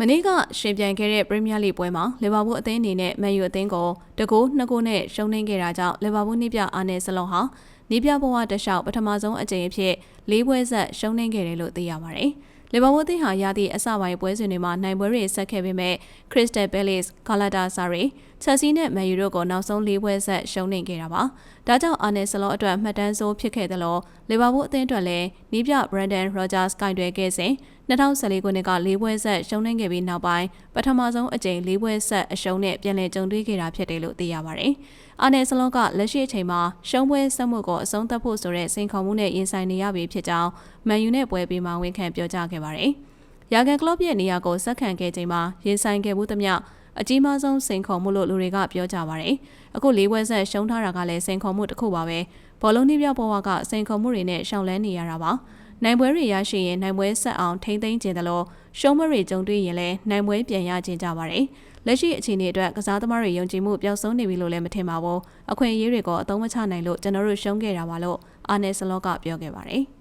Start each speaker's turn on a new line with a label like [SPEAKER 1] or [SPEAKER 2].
[SPEAKER 1] မနေ့ကရှင်ပြိုင်ခဲ့တဲ့ပရီးမီးယားလိပွဲမှာလီဗာပူးအသင်းအနေနဲ့မန်ယူအသင်းကိုတကူနှစ်ကူနဲ့ရှုံးနိမ့်ခဲ့တာကြောင့်လီဗာပူးနိပြအာနယ်စလုံးဟာနိပြဘဝတလျှောက်ပထမဆုံးအကြိမ်အဖြစ်လေးပွဲဆက်ရှုံးနိမ့်ခဲ့တယ်လို့သိရပါတယ်။လီဗာပူးအသင်းဟာရာသီအစပိုင်းပွဲစဉ်တွေမှာနိုင်ပွဲတွေဆက်ခဲ့ပေမဲ့ခရစ္စတယ်ဘဲလစ်ဂါလာတာဆာရီချက်စီနဲ့မန်ယူတို့ကိုနောက်ဆုံးလေးပွဲဆက်ရှုံးနိမ့်ခဲ့တာပါ။ဒါကြောင့်အာနယ်စလုံးအတွက်မှတ်တမ်းဆိုးဖြစ်ခဲ့တယ်လို့လီဗာပူးအသင်းအတွက်လည်းနီးပြဘရန်ဒန်ရောဂျာစ်ကင်တွယ်ခဲ့စဉ် 2014ခုနှစ်က၄ပွဲဆက်ရှုံးနိမ့်ခဲ့ပြီးနောက်ပိုင်းပထမဆုံးအကြိမ်၄ပွဲဆက်အရှုံးနဲ့ပြန်လည်ကြုံတွေ့ခဲ့တာဖြစ်တယ်လို့သိရပါတယ်။အာနယ်စလောကလက်ရှိအချိန်မှာရှုံးပွဲဆက်မှုကိုအဆုံးသတ်ဖို့ဆိုတဲ့စိန်ခေါ်မှုနဲ့ရင်ဆိုင်နေရပြီဖြစ်ကြောင်းမန်ယူနဲ့ပွဲပြီးမှဝန်ခံပြောကြားခဲ့ပါတယ်။ရာဂန်ကလော့ရဲ့နေရာကိုဆက်ခံခဲ့ချိန်မှာရင်ဆိုင်ခဲ့မှုသမျှအကြီးမားဆုံးစိန်ခေါ်မှုလို့လူတွေကပြောကြပါဗျ။အခု၄ပွဲဆက်ရှုံးထားတာကလည်းစိန်ခေါ်မှုတစ်ခုပါပဲ။ဘောလုံးနှိပြဘဝကစိန်ခေါ်မှုတွေနဲ့ရှောင်လန်းနေရတာပါ။ နိုင်ပွဲတွေရရှိရင်နိုင်ပွဲဆက်အောင်ထိမ့်သိမ်းခြင်းတလို့ရှုံးမတွေကြုံတွေ့ရင်လည်းနိုင်ပွဲပြန်ရခြင်းကြပါတယ်။လက်ရှိအခြေအနေအတွက်ကစားသမားတွေယုံကြည်မှုပျောက်ဆုံးနေပြီလို့လည်းမထင်ပါဘူး။အခွင့်အရေးတွေကိုအသုံးမချနိုင်လို့ကျွန်တော်တို့ရှုံးခဲ့တာပါလို့အာနယ်စလော့ကပြောခဲ့ပါတယ်။